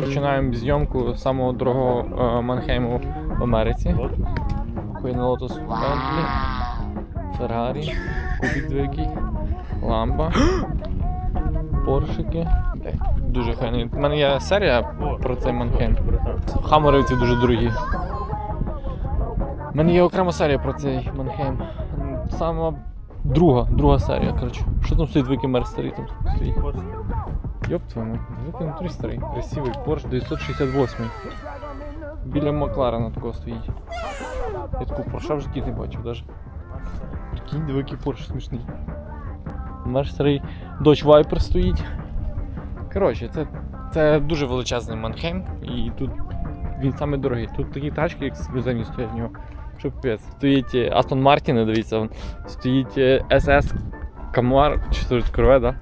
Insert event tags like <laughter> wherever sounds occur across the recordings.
Починаємо зйомку самого дорогого е, Манхейму в Америці. Хуйний Lotus Bentley, Ferrari, Кубік Ламба, Поршики. Дуже файний. У мене є серія про цей Манхейм. Хаммеровці дуже дорогі. У мене є окрема серія про цей Манхейм. Сама друга, друга серія, коротше. Що там стоїть великий мер старий там стоїть? Йоп твою мать, великий внутрі старий, красивий Porsche 968. Біля Макларена такого стоїть. Я таку Porsche в житті не бачив даже. Прикинь, який Porsche смішний. Наш старий Dodge Viper стоїть. Коротше, це, це дуже величезний Манхейм, і тут він самий дорогий. Тут такі тачки як ексклюзивні стоять в нього. Що пипець. Стоїть е, Aston Martin, дивіться, стоїть е, SS Camaro, чи що це да?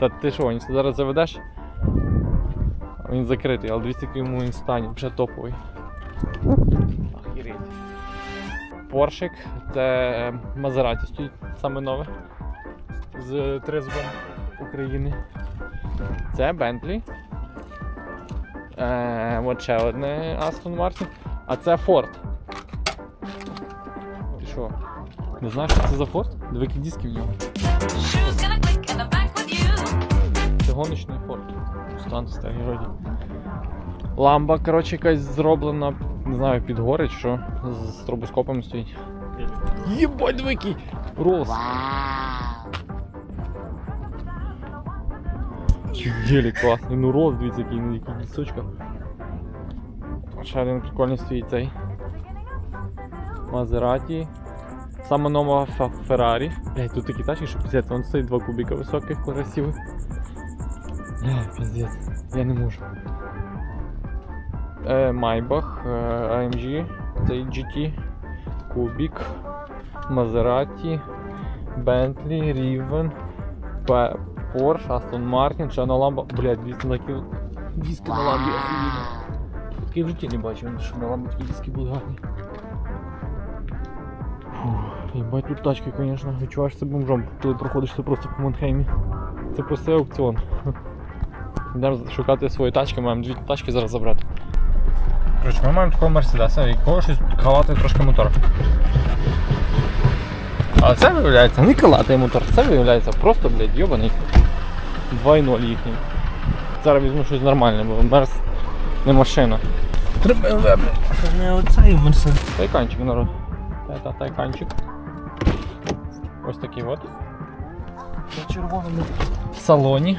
Та ти що, він зараз заведеш? Він закритий, але дивіться, який йому він стані, вже топовий. Охереть. Поршик, це е, Мазераті стоїть саме нове. З тризубом України. Це Bentley. Е, от ще одне Aston Martin. А це Ford. Що? Не знаєш, що це за Ford? Диви, диски в нього. Це гоночний Ford. Стан старий вроді. Ламба, коротше, якась зроблена, не знаю, під гори чи що, з стробоскопом стоїть. Єбать, диви, який Ролс. Ділі класний. Ну Ролс, дивіться, який на яких лісочках. Ще один прикольний стоїть цей. Мазераті. Саме нова Феррарі. Блять, тут такі тачки, що пиздець, вон стоїть два кубіка високих, красивих. Бля, пиздец, я не можу. Е, Майбах, е, AMG, цей GT, Кубік, Мазераті, Bentley, Riven, П- Porsche, Aston Martin, ще на ламба. 200 на кіл. Диски на ламбі охуєнно. Такі в житті не бачив, що на ламбі такі диски були гарні. Фух, Єбать тут тачки, звісно, відчуваєш себе бомжом, коли проходиш це просто по Монхеймі. Це просто аукціон. <laughs> Йдемо шукати свої тачки, маємо дві тачки зараз забрати. Коротше, ми маємо такого мерседеса, якого щось калати трошки мотор. А це виявляється не калатий мотор, це виявляється просто, блядь, йобаний 2.0 їхній. Зараз візьму щось нормальне, бо мерс не машина. Треба блядь. Це не оцей Мерседес. Тайканчик, народ. Та тайканчик. Ось такий от. На червоному. В салоні.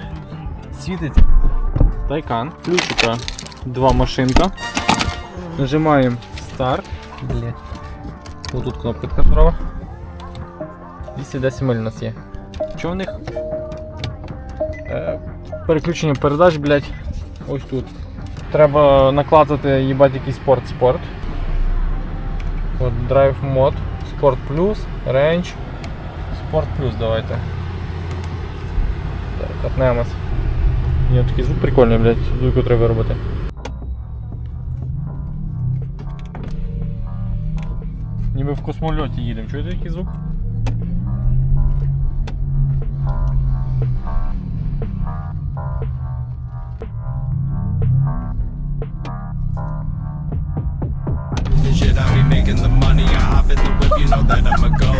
Світиться. Тайкан. Ключика. Два машинка. Нажимаємо старт. Блять. Ось тут кнопка така справа. 210 миль у нас є. Що в них? Е, переключення передач, блядь, ось тут. Треба накладати їбать якийсь спорт-спорт. От Drive Mode, Sport Plus, Range, Sport Plus давайте. Так, катнемось. Ні, такий звук прикольний, блядь, звуку треба робити. Ніби в космольоті їдемо. Чуєте який звук? Shit, I be making the money. The whip, you know that I'ma go.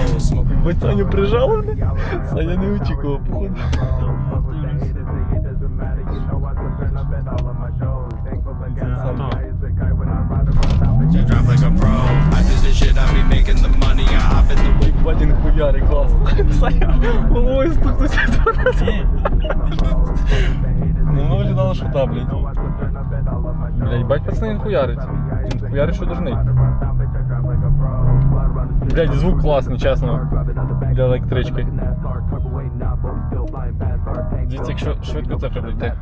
Ви Саню прижали? Саня не очікував, походу. Батін хуярий, класно. Саня, головою стукнувся до нас. Ну, воно виглядало, що да, блядь. Блядь, бать пацани хуярить. Він хуярить, що дурний. Блядь, звук класний, чесно. Для електрички. Дивіться, якщо швидко це прибудьте.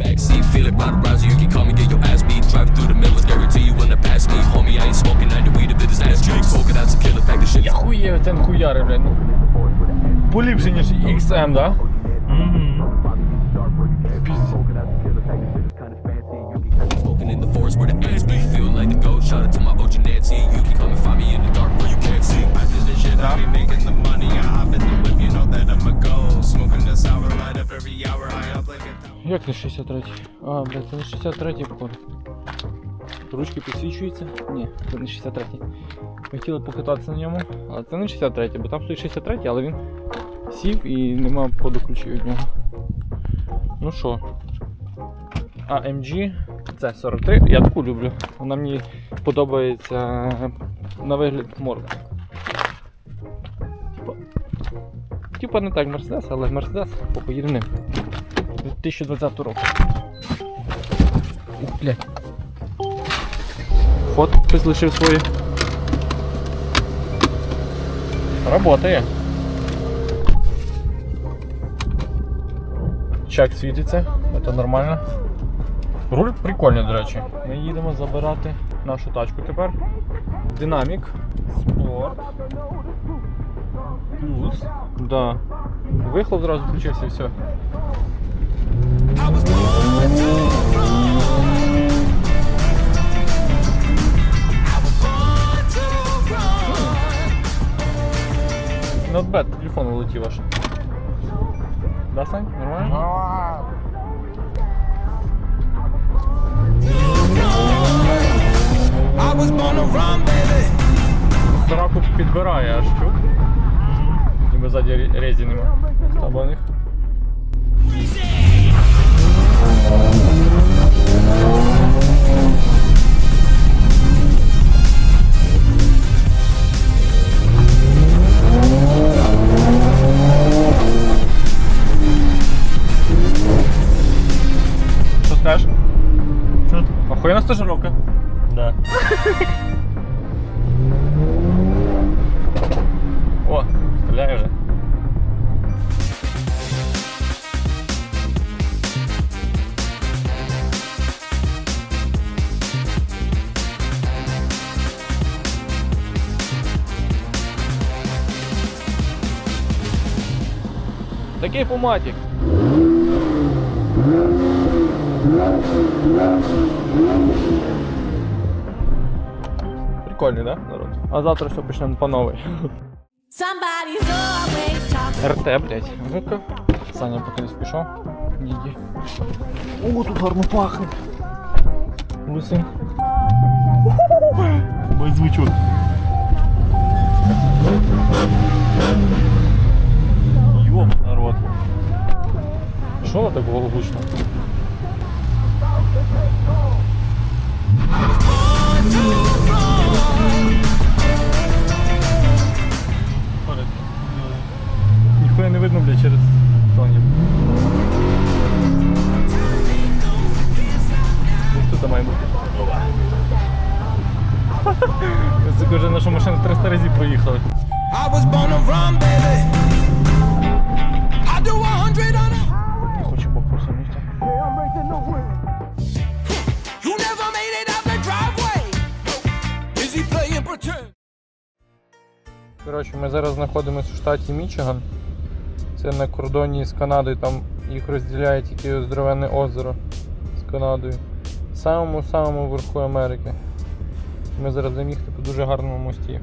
Backseat, feel it by the browser. You can call me, get your ass beat. Drive through the Millers, guarantee you wanna pass me. Homie, I ain't smoking, I do weed, if it is ass cheeks. Smoking out to kill a pack the shit. Я хуєю ten хуяри, блядь. Ну. Поліпше, ніж XM, да? Smoking forest where the ants be. Feel like the ghost. Shout out to my OG Nancy. You can come and find me in the dark where you can't see. I do this shit, I be making the money. I hop in the whip, you know that I'ma go. Smoking the sour light up every hour. I up like a Як не 63? А, блядь, це не 63 походу. Ручки підсвічуються? Ні, це не 63. Ми хотіли покататися на ньому, але це не 63, бо там стоїть 63, але він сів і нема походу ключів від нього. Ну що? AMG це 43. Я таку люблю. Вона мені подобається на вигляд морда. Типа, типа не так Мерседес, але Мерседес поїде ним. 2020 року. Ух, блядь. Фот хтось свої. Работає. Чек світиться, це нормально. Руль прикольний, до речі. Ми їдемо забирати нашу тачку тепер. Динамік. Спорт. Плюс. Да. Вихлоп зразу включився і все. Not bad, телефон улетів аж. Да, Сань? Нормально? Сраку підбирає аж чув. Ніби ззаді резі нема. Стабаних. Такий фуматик. Прикольний, да, народ? А завтра все почнемо по новій. Somebody's always talking. РТ, блядь. Ну-ка. Саня поки десь пішов. Діді. О, тут гарно пахне. Лисин. Мой звучок. Що воно так було гучно? Ніхуя не видно, блядь, через тонів. Тут має бути. Це вже нашу машину 300 разів проїхали. I was born to run, baby. I do 100 on Коротше, ми зараз знаходимося в штаті Мічиган. Це на кордоні з Канадою, там їх розділяє тільки оздоровенне озеро з Канадою. Самому-самому верху Америки. Ми зараз будемо їхати по дуже гарному мості.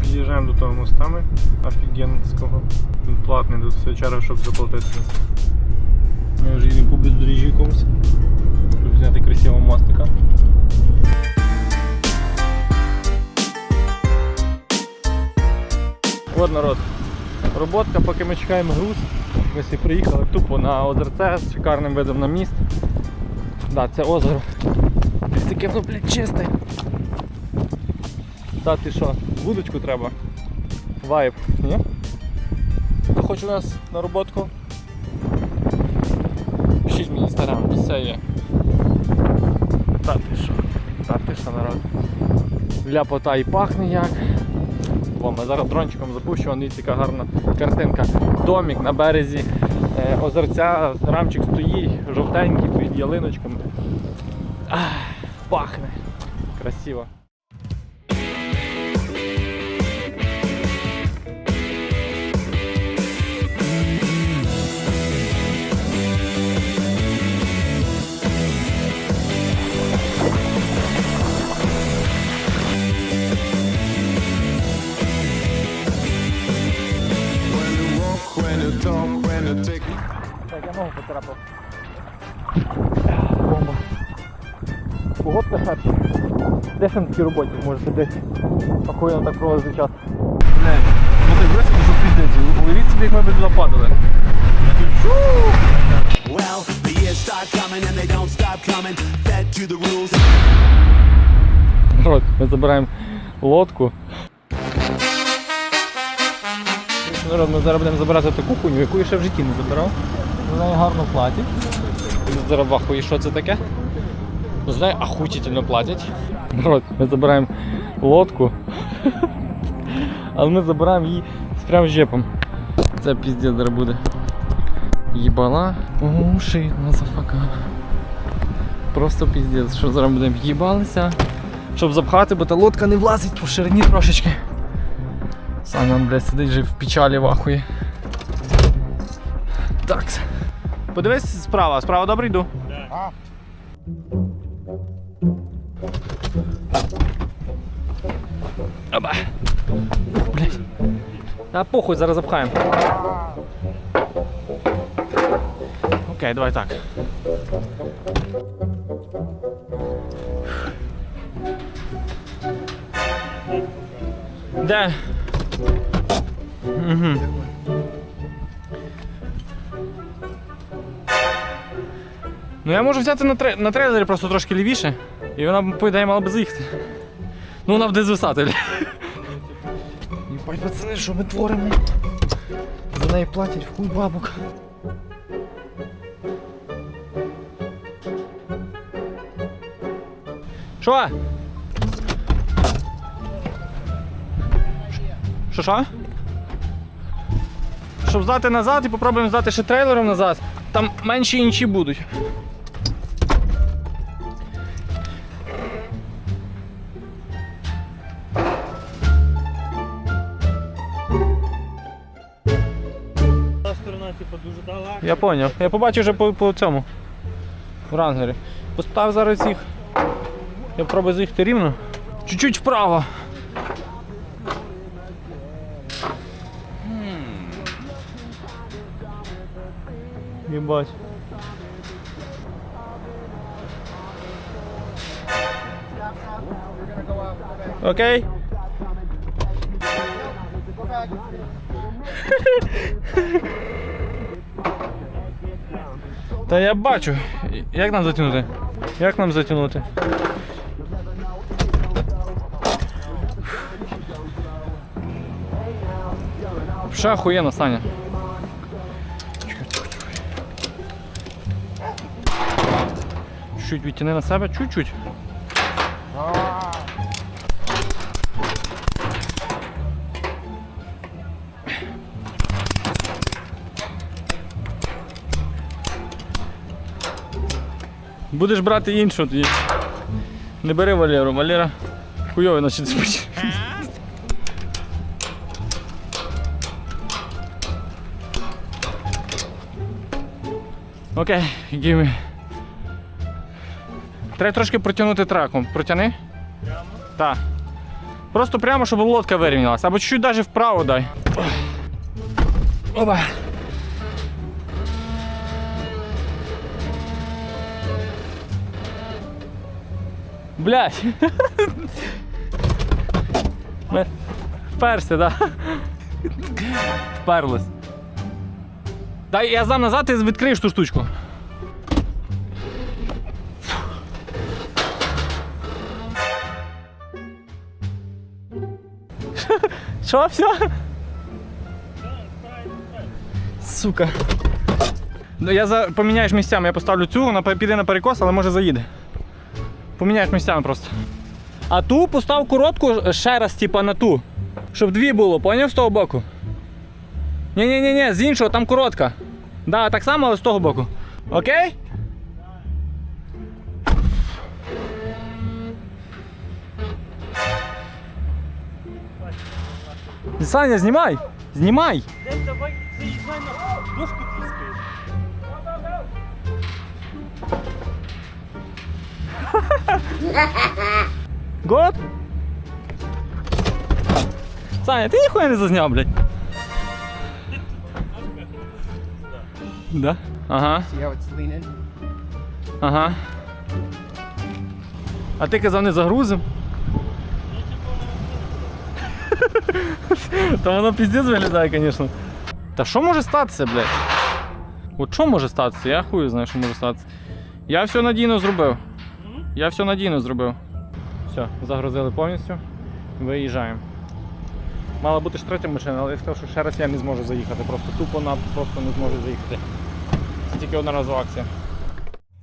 Під'їжджаємо до того мостами офігенського. Він платний, тут все черга, щоб заплатити. Ми вже їдемо по бездоріжжі якомусь, щоб зняти красивого мостика. От народ. Роботка, поки ми чекаємо груз. Ми всі приїхали тупо на озерце з шикарним видом на міст. Да, це озеро. Яке воно, блядь, чисте. Та ти що, вудочку треба? Вайб, ні? Хто хоче у нас на роботку? Пишіть мені інстаграм, все є. Та ти що? Та ти що, народ? Ляпота і пахне як. О, Я зараз дрончиком запущу, вон дивіться, яка гарна картинка. Домик на березі е, озерця, рамчик стоїть, жовтенький, під ялиночками. Ах, пахне. Красиво. Де ж на такій роботі може сидіти? Охуєнно так проводити час. Блядь, ну так весело, що піздець. Уявіть собі, як ми б туди падали. Well, the years start coming and they don't stop coming. Fed to the rules. Народ, ми забираємо лодку. Народ, ми зараз будемо забирати таку хуйню, яку я ще в житті не забирав. За неї гарно платять. Зараз вахує, що це таке? За неї ахутительно платять. Народ, ми забираємо лодку. Але ми забираємо її з прям жепом. Це піздець зараз буде. Їбала. О, шит, мазафака. Просто піздець, що зараз будемо їбалися, щоб запхати, бо та лодка не влазить по ширині трошечки. Саня, он, блядь, сидить вже в печалі вахує. Так. Подивись справа, справа добре йду. Оба. Блядь. Та похуй, зараз запхаємо. Окей, давай так. Де? Угу. Ну я можу взяти на, тре... на трейлері просто трошки лівіше. І вона, по ідеї, мала би заїхати. Ну вона буде звисати. Бля. Що ми творимо? За неї платять в хуй бабок. Що? Що що? Щоб здати назад і попробуємо здати ще трейлером назад. Там менші інші будуть. Я поняв. Я побачив вже по, по цьому. В рангері. Постав зараз їх. Я пробую заїхати рівно. Чуть-чуть вправо. Єбать. Окей. <laughs> Та я бачу. Як нам затягнути? Як нам затягнути? Ще охуєнно, Саня. Чуть відтяни на себе, чуть-чуть. Будеш брати іншу тоді. Не бери Валеру, Валера хуйовий значить спить. Окей, me. Треба трошки протягнути траком. Протяни? Прямо? Так. Просто прямо, щоб лодка вирівнялася. Або чуть-чуть навіть вправо дай. Оба. Блять. Вперся, да? Вперлась. Дай я здам назад і відкриєш ту штучку. Що, все? Сука. Ну, я за... поміняєш місцями, я поставлю цю, вона піде на перекос, але може заїде. Поміняєш місцями просто. А ту постав коротку ще раз, типа на ту. Щоб дві було, поняв з того боку? ні ні ні ні з іншого там коротка. Да, так само, але з того боку. Окей? Саня, знімай! Знімай! Давай заїжджай на дошку тріскаєш. <laughs> Год? Саня, ти ніхуя не зазняв, блядь. Да? Ага. See how it's leaning? Ага. А ти казав не загрузим? <laughs> Та воно піздець виглядає, звісно. Та що може статися, блядь? От що може статися? Я хуй знаю, що може статися. Я все надійно зробив. Я все надійно зробив. Все, загрузили повністю. Виїжджаємо. Мала бути ж третя машина, але я сказав, що ще раз я не зможу заїхати. Просто тупо на просто не зможу заїхати. Це тільки акція.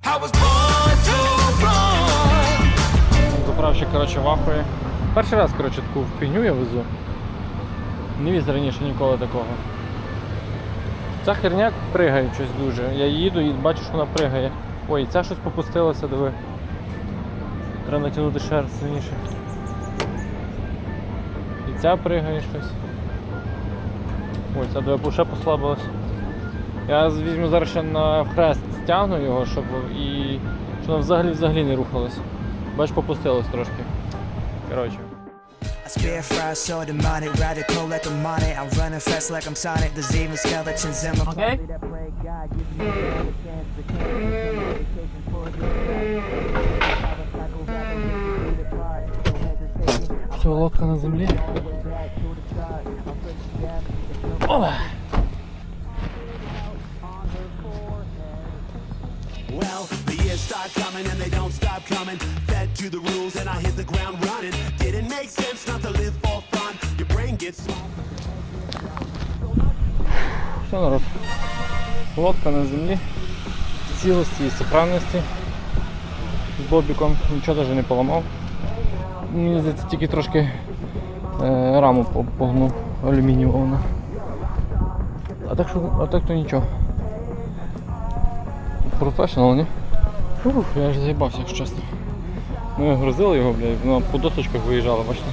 Born to run. Заправщик, коротше, вахує. Перший раз, коротше, таку фігню я везу. Не віз раніше ніколи такого. Ця херня пригає щось дуже. Я їду і бачу, що вона пригає. Ой, ця щось попустилося, диви. Треба натягнути ще раз сильніше. І ця пригає щось. Ой, ця диви ще послабилась. Я візьму зараз ще на хрест стягну його, щоб і щоб вона взагалі взагалі не рухалась. Бач, попустилось трошки. Коротше. Spare fry, so demonic, radical like a money. I'm running fast like I'm Sonic. There's even skeletons in my Okay. that pray God give me a chance to can't medication for this. Все, лодка на землі. Опа! Well, the years start coming and they don't stop coming. Fed to the rules and I hit the ground running. Didn't make sense not to live for fun. Your brain gets. Все, народ. Лодка на землі. В цілості і справності. З бобіком нічого навіть не поламав. Мені здається, тільки трошки е, раму по- погнув алюмінієву. А так що, а так то нічого. Професіонал, ні? Фух, я ж заїбався, якщо чесно. Ми грузили його, блядь, воно по досочках виїжджала, бачите?